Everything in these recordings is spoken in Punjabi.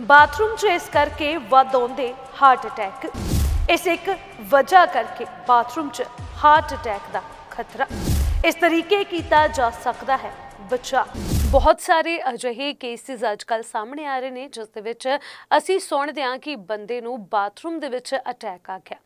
ਬਾਥਰੂਮ 'ਚ ਇਸ ਕਰਕੇ ਵੱਧ ਆਉਂਦੇ ਹਾਰਟ ਅਟੈਕ। ਇਸ ਇੱਕ ਵਜ੍ਹਾ ਕਰਕੇ ਬਾਥਰੂਮ 'ਚ ਹਾਰਟ ਅਟੈਕ ਦਾ ਖਤਰਾ। ਇਸ ਤਰੀਕੇ ਕੀਤਾ ਜਾ ਸਕਦਾ ਹੈ ਬਚਾ ਬਹੁਤ ਸਾਰੇ ਅਜਿਹੇ ਕੇਸਿਸ ਅੱਜਕੱਲ ਸਾਹਮਣੇ ਆ ਰਹੇ ਨੇ, ਜਿਸ ਦੇ ਵਿੱਚ ਅਸੀਂ ਸੁਣਦੇ ਹਾਂ ਕਿ ਬੰਦੇ ਨੂੰ ਬਾਥਰੂਮ ਦੇ ਵਿੱਚ ਅਟੈਕ ਆ ਗਿਆ।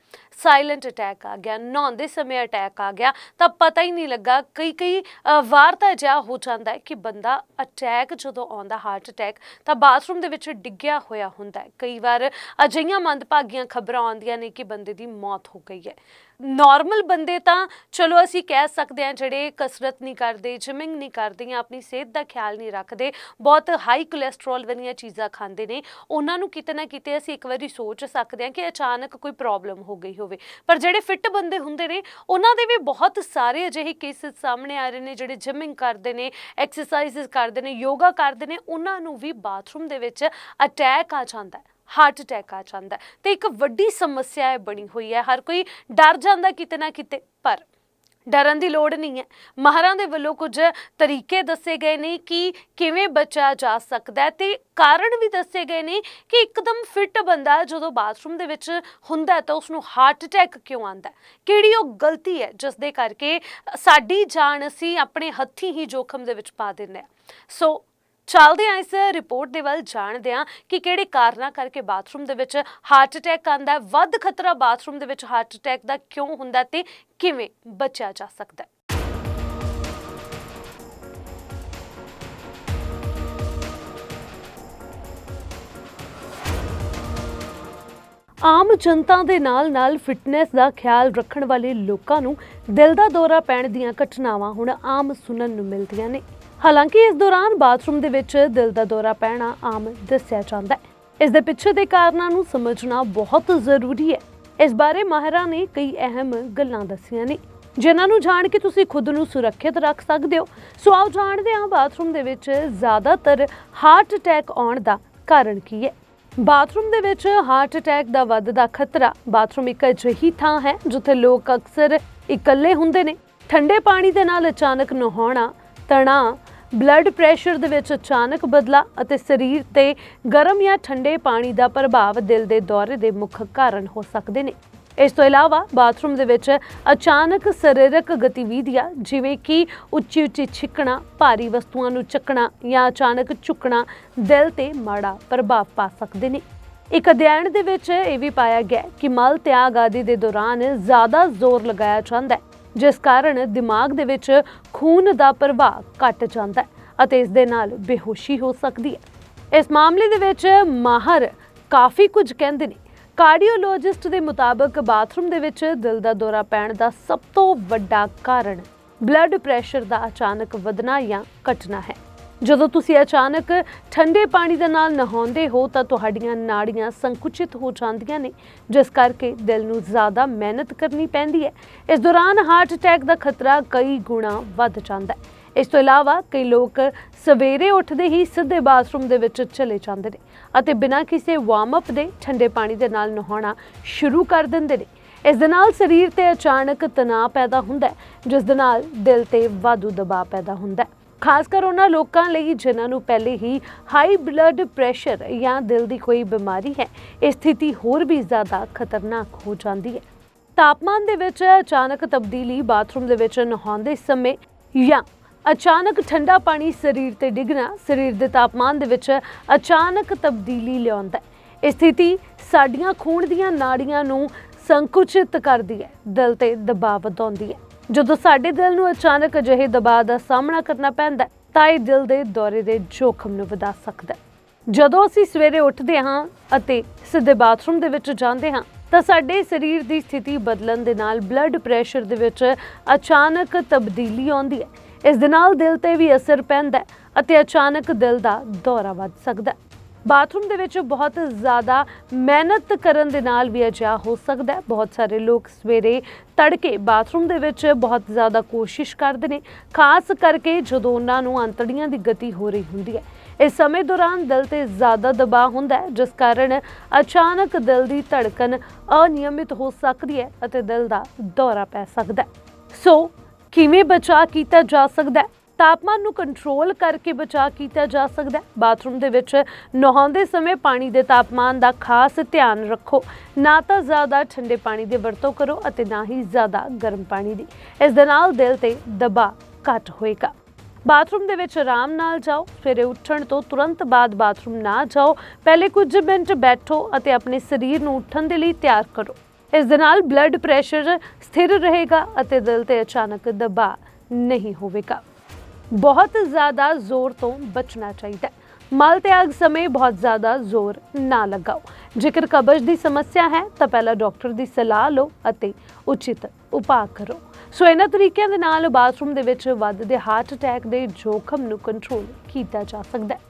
ਸਾਇਲੈਂਟ ਅਟੈਕ ਆ ਗਿਆ ਨਹਾਉਂਦੇ ਸਮੇਂ ਅਟੈਕ ਆ ਗਿਆ। ਤਾਂ ਪਤਾ ਹੀ ਨਹੀਂ ਲੱਗਾ, ਕਈ ਕਈ ਵਾਰ ਤਾਂ ਅਜਿਹਾ ਹੋ ਜਾਂਦਾ ਹੈ ਕਿ ਬੰਦਾ ਅਟੈਕ ਜਦੋਂ ਆਉਂਦਾ ਹਾਰਟ ਅਟੈਕ ਤਾਂ ਬਾਥਰੂਮ ਦੇ ਵਿੱਚ ਡਿੱਗਿਆ ਹੋਇਆ ਹੁੰਦਾ ਹੈ। ਕਈ ਵਾਰ ਅਜਿਹੀਆਂ ਮੰਦਭਾਗੀਆਂ ਖਬਰਾਂ ਆਉਂਦੀਆਂ ਨੇ ਕਿ ਬੰਦੇ ਦੀ ਮੌਤ ਹੋ ਗਈ ਹੈ। ਨਾਰਮਲ ਬੰਦੇ ਤਾਂ ਚਲੋ ਅਸੀਂ ਕਹਿ ਸਕਦੇ ਹਾਂ, ਜਿਹੜੇ ਕਸਰਤ ਨਹੀਂ ਕਰਦੇ ਜਿਮਿੰਗ ਨਹੀਂ ਕਰਦੇ ਜਾਂ ਆਪਣੀ ਸਿਹਤ ਦਾ ਖਿਆਲ ਨਹੀਂ ਰੱਖਦੇ, ਬਹੁਤ ਹਾਈ ਕੋਲੇਸਟ੍ਰੋਲ ਵਾਲੀਆਂ ਚੀਜ਼ਾਂ ਖਾਂਦੇ ਨੇ, ਉਹਨਾਂ ਨੂੰ ਕਿਤੇ ਨਾ ਕਿਤੇ ਅਸੀਂ ਇੱਕ ਵਾਰੀ ਸੋਚ ਸਕਦੇ ਹਾਂ ਕਿ ਅਚਾਨਕ ਕੋਈ ਪ੍ਰੋਬਲਮ ਹੋ ਗਈ ਹੋਵੇ। ਪਰ ਜਿਹੜੇ ਫਿੱਟ ਬੰਦੇ ਹੁੰਦੇ ਨੇ, ਉਹਨਾਂ ਦੇ ਵੀ ਬਹੁਤ ਸਾਰੇ ਅਜਿਹੇ ਕੇਸਿਸ ਸਾਹਮਣੇ ਆ ਰਹੇ ਨੇ, ਜਿਹੜੇ ਜਿਮਿੰਗ ਕਰਦੇ ਨੇ ਐਕਸਰਸਾਈਜ਼ ਕਰਦੇ ਨੇ ਯੋਗਾ ਕਰਦੇ ਨੇ, ਉਹਨਾਂ ਨੂੰ ਵੀ ਬਾਥਰੂਮ ਦੇ ਵਿੱਚ ਅਟੈਕ ਆ ਜਾਂਦਾ ਹੈ ਹਾਰਟ ਅਟੈਕ ਆ ਜਾਂਦਾ ਤੇ ਇੱਕ ਵੱਡੀ ਸਮੱਸਿਆ ਬਣੀ ਹੋਈ ਹੈ, ਹਰ ਕੋਈ ਡਰ ਜਾਂਦਾ ਕਿਤੇ ਨਾ ਕਿਤੇ, ਪਰ ਡਰਨ ਦੀ ਲੋੜ ਨਹੀਂ ਹੈ। ਮਾਹਰਾਂ ਦੇ ਵੱਲੋਂ ਕੁਝ ਤਰੀਕੇ ਦੱਸੇ ਗਏ ਨੇ ਕਿ ਕਿਵੇਂ ਬਚਿਆ ਜਾ ਸਕਦਾ ਹੈ ਤੇ ਕਾਰਨ ਵੀ ਦੱਸੇ ਗਏ ਨੇ ਕਿ ਇੱਕਦਮ ਫਿੱਟ ਬੰਦਾ ਜਦੋਂ ਬਾਥਰੂਮ ਦੇ ਵਿੱਚ ਹੁੰਦਾ ਹੈ ਤਾਂ ਉਸ ਨੂੰ ਹਾਰਟ ਅਟੈਕ ਕਿਉਂ ਆਉਂਦਾ ਕਿਹੜੀ ਉਹ ਗਲਤੀ ਹੈ ਜਿਸ ਦੇ ਕਰਕੇ ਸਾਡੀ ਜਾਨ ਅਸੀਂ ਆਪਣੇ ਹੱਥੀਂ ਹੀ ਜੋਖਮ ਦੇ ਵਿੱਚ ਪਾ ਦਿੰਦੇ ਹਾਂ? ਸੋ ਚੱਲਦੇ ਹਾਂ ਇਸ ਰਿਪੋਰਟ ਦੇ ਵੱਲ ਜਾਣਦੇ ਹਾਂ ਕਿ ਕਿਹੜੇ ਕਾਰਨਾਂ ਕਰਕੇ ਬਾਥਰੂਮ ਦੇ ਵਿੱਚ ਹਾਰਟ ਅਟੈਕ ਆਉਂਦਾ ਵੱਧ ਖਤਰਾ ਬਾਥਰੂਮ ਦੇ ਵਿੱਚ ਹਾਰਟ ਅਟੈਕ ਦਾ ਕਿਉਂ ਹੁੰਦਾ ਤੇ ਕਿਵੇਂ ਬਚਿਆ ਜਾ ਸਕਦਾ ਹੈ। ਆਮ ਜਨਤਾ ਦੇ ਨਾਲ-ਨਾਲ ਫਿਟਨੈਸ ਦਾ ਖਿਆਲ ਰੱਖਣ ਵਾਲੇ ਲੋਕਾਂ ਨੂੰ ਦਿਲ ਦਾ ਦੌਰਾ ਪੈਣ ਦੀਆਂ ਘਟਨਾਵਾਂ ਹੁਣ ਆਮ ਸੁਣਨ ਨੂੰ ਮਿਲਦੀਆਂ ਨੇ। ਹਾਲਾਂਕਿ ਇਸ ਦੌਰਾਨ ਬਾਥਰੂਮ ਦੇ ਵਿੱਚ ਦਿਲ ਦਾ ਦੌਰਾ ਪੈਣਾ ਆਮ ਦੱਸਿਆ ਜਾਂਦਾ ਹੈ। ਇਸ ਦੇ ਪਿੱਛੇ ਦੇ ਕਾਰਨਾਂ ਨੂੰ ਸਮਝਣਾ ਬਹੁਤ ਜ਼ਰੂਰੀ ਹੈ। ਇਸ ਬਾਰੇ ਮਾਹਿਰਾਂ ਨੇ ਕਈ ਅਹਿਮ ਗੱਲਾਂ ਦੱਸੀਆਂ ਨੇ। ਜਿਨ੍ਹਾਂ ਨੂੰ ਜਾਣ ਕੇ ਤੁਸੀਂ ਖੁਦ ਨੂੰ ਸੁਰੱਖਿਅਤ ਰੱਖ ਸਕਦੇ ਹੋ। ਸੋ ਆਓ ਜਾਣਦੇ ਹਾਂ ਬਾਥਰੂਮ ਦੇ ਵਿੱਚ ਜ਼ਿਆਦਾਤਰ ਹਾਰਟ ਅਟੈਕ ਆਉਣ ਦਾ ਕਾਰਨ ਕੀ ਹੈ। ਬਾਥਰੂਮ ਦੇ ਵਿੱਚ ਹਾਰਟ ਅਟੈਕ ਦਾ ਵੱਧਦਾ ਖਤਰਾ ਬਾਥਰੂਮ ਇੱਕ ਅਜਿਹੀ ਥਾਂ ਹੈ ਜਿੱਥੇ ਲੋਕ ਅਕਸਰ ਇਕੱਲੇ ਹੁੰਦੇ ਨੇ। ਠੰਡੇ ਪਾਣੀ ਦੇ ਨਾਲ ਅਚਾਨਕ ਨਹਾਉਣਾ, ਤਣਾਅ ਬਲੱਡ ਪ੍ਰੈਸ਼ਰ ਦੇ ਵਿੱਚ ਅਚਾਨਕ ਬਦਲਾ ਅਤੇ ਸਰੀਰ ਤੇ ਗਰਮ ਜਾਂ ਠੰਡੇ ਪਾਣੀ ਦਾ ਪ੍ਰਭਾਵ ਦਿਲ ਦੇ ਦੌਰੇ ਦੇ ਮੁੱਖ ਕਾਰਨ ਹੋ ਸਕਦੇ ਨੇ। ਇਸ ਤੋਂ ਇਲਾਵਾ ਬਾਥਰੂਮ ਦੇ ਵਿੱਚ ਅਚਾਨਕ ਸਰੀਰਕ ਗਤੀਵਿਧੀਆਂ, ਜਿਵੇਂ ਕਿ ਉੱਚੀ ਉੱਚੀ ਛਿੱਕਣਾ, ਭਾਰੀ ਵਸਤੂਆਂ ਨੂੰ ਚੱਕਣਾ ਜਾਂ ਅਚਾਨਕ ਝੁਕਣਾ, ਦਿਲ ਤੇ ਮਾੜਾ ਪ੍ਰਭਾਵ ਪਾ ਸਕਦੇ ਨੇ। ਇੱਕ ਅਧਿਐਨ ਦੇ ਵਿੱਚ ਇਹ ਵੀ ਪਾਇਆ ਗਿਆ ਕਿ ਮਲ ਤਿਆਗ ਆਦਿ ਦੇ ਦੌਰਾਨ ਜ਼ਿਆਦਾ ਜ਼ੋਰ ਲਗਾਇਆ ਜਾਂਦਾ ਹੈ, ਜਿਸ ਕਾਰਨ ਦਿਮਾਗ ਦੇ ਵਿੱਚ ਖੂਨ ਦਾ ਪ੍ਰਵਾਹ ਘਟ ਜਾਂਦਾ ਹੈ ਅਤੇ ਇਸ ਦੇ ਨਾਲ ਬੇਹੋਸ਼ੀ ਹੋ ਸਕਦੀ ਹੈ। ਇਸ ਮਾਮਲੇ ਦੇ ਵਿੱਚ ਮਾਹਰ ਕਾਫੀ ਕੁਝ ਕਹਿੰਦੇ ਨੇ। ਕਾਰਡੀਓਲੋਜਿਸਟ ਦੇ ਮੁਤਾਬਕ ਬਾਥਰੂਮ ਦੇ ਵਿੱਚ ਦਿਲ ਦਾ ਦੌਰਾ ਪੈਣ ਦਾ ਸਭ ਤੋਂ ਵੱਡਾ ਕਾਰਨ ਬਲੱਡ ਪ੍ਰੈਸ਼ਰ ਦਾ ਅਚਾਨਕ ਵਧਣਾ ਜਾਂ ਘਟਣਾ ਹੈ। ਜਦੋਂ ਤੁਸੀਂ ਅਚਾਨਕ ਠੰਡੇ ਪਾਣੀ ਦੇ ਨਾਲ ਨਹਾਉਂਦੇ ਹੋ ਤਾਂ ਤੁਹਾਡੀਆਂ ਨਾੜੀਆਂ ਸੰਕੁਚਿਤ ਹੋ ਜਾਂਦੀਆਂ ਨੇ, ਜਿਸ ਕਰਕੇ ਦਿਲ ਨੂੰ ਜ਼ਿਆਦਾ ਮਿਹਨਤ ਕਰਨੀ ਪੈਂਦੀ ਹੈ। ਇਸ ਦੌਰਾਨ ਹਾਰਟ ਅਟੈਕ ਦਾ ਖਤਰਾ ਕਈ ਗੁਣਾ ਵੱਧ ਜਾਂਦਾ ਹੈ। ਇਸ ਤੋਂ ਇਲਾਵਾ ਕਈ ਲੋਕ ਸਵੇਰੇ ਉੱਠਦੇ ਹੀ ਸਿੱਧੇ ਬਾਥਰੂਮ ਦੇ ਵਿੱਚ ਚਲੇ ਜਾਂਦੇ ਨੇ ਅਤੇ ਬਿਨਾਂ ਕਿਸੇ ਵਾਰਮ ਅਪ ਦੇ ਠੰਡੇ ਪਾਣੀ ਦੇ ਨਾਲ ਨਹਾਉਣਾ ਸ਼ੁਰੂ ਕਰ ਦਿੰਦੇ ਨੇ। ਇਸ ਦੇ ਨਾਲ ਸਰੀਰ ਤੇ ਅਚਾਨਕ ਤਣਾਅ ਪੈਦਾ ਹੁੰਦਾ ਹੈ, ਜਿਸ ਦੇ ਨਾਲ ਦਿਲ ਤੇ ਵਾਧੂ ਦਬਾਅ ਪੈਦਾ ਹੁੰਦਾ ਹੈ। ਖਾਸ ਕਰ ਉਹਨਾਂ ਲੋਕਾਂ ਲਈ ਜਿਨ੍ਹਾਂ ਨੂੰ ਪਹਿਲੇ ਹੀ ਹਾਈ ਬਲੱਡ ਪ੍ਰੈਸ਼ਰ ਜਾਂ ਦਿਲ ਦੀ ਕੋਈ ਬਿਮਾਰੀ ਹੈ, ਇਹ ਸਥਿਤੀ ਹੋਰ ਵੀ ਜ਼ਿਆਦਾ ਖਤਰਨਾਕ ਹੋ ਜਾਂਦੀ ਹੈ। ਤਾਪਮਾਨ ਦੇ ਵਿੱਚ ਅਚਾਨਕ ਤਬਦੀਲੀ ਬਾਥਰੂਮ ਦੇ ਵਿੱਚ ਨਹਾਉਂਦੇ ਸਮੇਂ ਜਾਂ ਅਚਾਨਕ ਠੰਡਾ ਪਾਣੀ ਸਰੀਰ ਤੇ ਡਿੱਗਣਾ, ਸਰੀਰ ਦੇ ਤਾਪਮਾਨ ਦੇ ਵਿੱਚ ਅਚਾਨਕ ਤਬਦੀਲੀ ਲਿਆਉਂਦਾ ਹੈ। ਇਹ ਸਥਿਤੀ ਸਾਡੀਆਂ ਖੂਨ ਦੀਆਂ ਨਾੜੀਆਂ ਨੂੰ ਸੰਕੁਚਿਤ ਕਰਦੀ ਹੈ, ਦਿਲ ਤੇ ਦਬਾਅ ਵਧਾਉਂਦੀ ਹੈ। ਜਦੋਂ ਸਾਡੇ ਦਿਲ ਨੂੰ ਅਚਾਨਕ ਅਜਿਹੇ ਦਬਾਅ ਦਾ ਸਾਹਮਣਾ ਕਰਨਾ ਪੈਂਦਾ ਤਾਂ ਇਹ ਦਿਲ ਦੇ ਦੌਰੇ ਦੇ ਜੋਖਮ ਨੂੰ ਵਧਾ ਸਕਦਾ ਹੈ। ਜਦੋਂ ਅਸੀਂ ਸਵੇਰੇ ਉੱਠਦੇ ਹਾਂ ਅਤੇ ਸਿੱਧੇ ਬਾਥਰੂਮ ਦੇ ਵਿੱਚ ਜਾਂਦੇ ਹਾਂ, ਤਾਂ ਸਾਡੇ ਸਰੀਰ ਦੀ ਸਥਿਤੀ ਬਦਲਣ ਦੇ ਨਾਲ ਬਲੱਡ ਪ੍ਰੈਸ਼ਰ ਦੇ ਵਿੱਚ ਅਚਾਨਕ ਤਬਦੀਲੀ ਆਉਂਦੀ ਹੈ। ਇਸ ਦੇ ਨਾਲ ਦਿਲ ਤੇ ਵੀ ਅਸਰ ਪੈਂਦਾ ਹੈ ਅਤੇ ਅਚਾਨਕ ਦਿਲ ਦਾ ਦੌਰਾ ਵੱਧ ਸਕਦਾ ਹੈ। ਬਾਥਰੂਮ ਦੇ ਵਿੱਚ ਬਹੁਤ ਜ਼ਿਆਦਾ ਮਿਹਨਤ ਕਰਨ ਦੇ ਨਾਲ ਵੀ ਅਜਿਹਾ ਹੋ ਸਕਦਾ ਹੈ। ਬਹੁਤ ਸਾਰੇ ਲੋਕ ਸਵੇਰੇ ਤੜਕੇ ਬਾਥਰੂਮ ਦੇ ਵਿੱਚ ਬਹੁਤ ਜ਼ਿਆਦਾ ਕੋਸ਼ਿਸ਼ ਕਰਦੇ ਨੇ, ਖਾਸ ਕਰਕੇ ਜਦੋਂ ਉਹਨਾਂ ਨੂੰ ਅੰਤੜੀਆਂ ਦੀ ਗਤੀ ਹੋ ਰਹੀ ਹੁੰਦੀ ਹੈ। ਇਸ ਸਮੇਂ ਦੌਰਾਨ ਦਿਲ ਤੇ ਜ਼ਿਆਦਾ ਦਬਾਅ ਹੁੰਦਾ ਹੈ, ਜਿਸ ਕਾਰਨ ਅਚਾਨਕ ਦਿਲ ਦੀ ਧੜਕਨ ਅਨਿਯਮਿਤ ਹੋ ਸਕਦੀ ਹੈ ਅਤੇ ਦਿਲ ਦਾ ਦੌਰਾ ਪੈ ਸਕਦਾ ਹੈ। ਸੋ ਕਿਵੇਂ ਬਚਾਅ ਕੀਤਾ ਜਾ ਸਕਦਾ ਹੈ? ਤਾਪਮਾਨ ਨੂੰ ਕੰਟਰੋਲ ਕਰਕੇ ਬਚਾਅ ਕੀਤਾ ਜਾ ਸਕਦਾ ਹੈ। ਬਾਥਰੂਮ ਦੇ ਵਿੱਚ ਨਹਾਉਂਦੇ ਸਮੇਂ ਪਾਣੀ ਦੇ ਤਾਪਮਾਨ ਦਾ ਖਾਸ ਧਿਆਨ ਰੱਖੋ। ਨਾ ਤਾਂ ਜ਼ਿਆਦਾ ਠੰਡੇ ਪਾਣੀ ਦੀ ਵਰਤੋਂ ਕਰੋ ਅਤੇ ਨਾ ਹੀ ਜ਼ਿਆਦਾ ਗਰਮ ਪਾਣੀ ਦੀ। ਇਸ ਦੇ ਨਾਲ ਦਿਲ ਤੇ ਦਬਾਅ ਘੱਟ ਹੋਏਗਾ। ਬਾਥਰੂਮ ਦੇ ਵਿੱਚ ਆਰਾਮ ਨਾਲ ਜਾਓ। ਸਵੇਰੇ ਉੱਠਣ ਤੋਂ ਤੁਰੰਤ ਬਾਅਦ ਬਾਥਰੂਮ ਨਾ ਜਾਓ। ਪਹਿਲੇ ਕੁਝ ਮਿੰਟ ਬੈਠੋ ਅਤੇ ਆਪਣੇ ਸਰੀਰ ਨੂੰ ਉੱਠਣ ਦੇ ਲਈ ਤਿਆਰ ਕਰੋ। ਇਸ ਦੇ ਨਾਲ ਬਲੱਡ ਪ੍ਰੈਸ਼ਰ ਸਥਿਰ ਰਹੇਗਾ ਅਤੇ ਦਿਲ ਤੇ ਅਚਾਨਕ ਦਬਾਅ ਨਹੀਂ ਹੋਵੇਗਾ। ਬਹੁਤ ਜ਼ਿਆਦਾ ਜ਼ੋਰ ਤੋਂ ਬਚਣਾ ਚਾਹੀਦਾ ਹੈ। ਮਲ ਤਿਆਗ ਸਮੇਂ ਬਹੁਤ ਜ਼ਿਆਦਾ ਜ਼ੋਰ ਨਾ ਲਗਾਓ। ਜੇਕਰ ਕਬਜ਼ ਦੀ ਸਮੱਸਿਆ ਹੈ, ਤਾਂ ਪਹਿਲਾਂ ਡਾਕਟਰ ਦੀ ਸਲਾਹ ਲਓ ਅਤੇ ਉਚਿਤ ਉਪਾਅ ਕਰੋ। ਸੋ ਇਹਨਾਂ ਤਰੀਕਿਆਂ ਦੇ ਨਾਲ ਬਾਥਰੂਮ ਦੇ ਵਿੱਚ ਵੱਧਦੇ ਹਾਰਟ ਅਟੈਕ ਦੇ ਜੋਖਮ ਨੂੰ ਕੰਟਰੋਲ ਕੀਤਾ ਜਾ ਸਕਦਾ ਹੈ।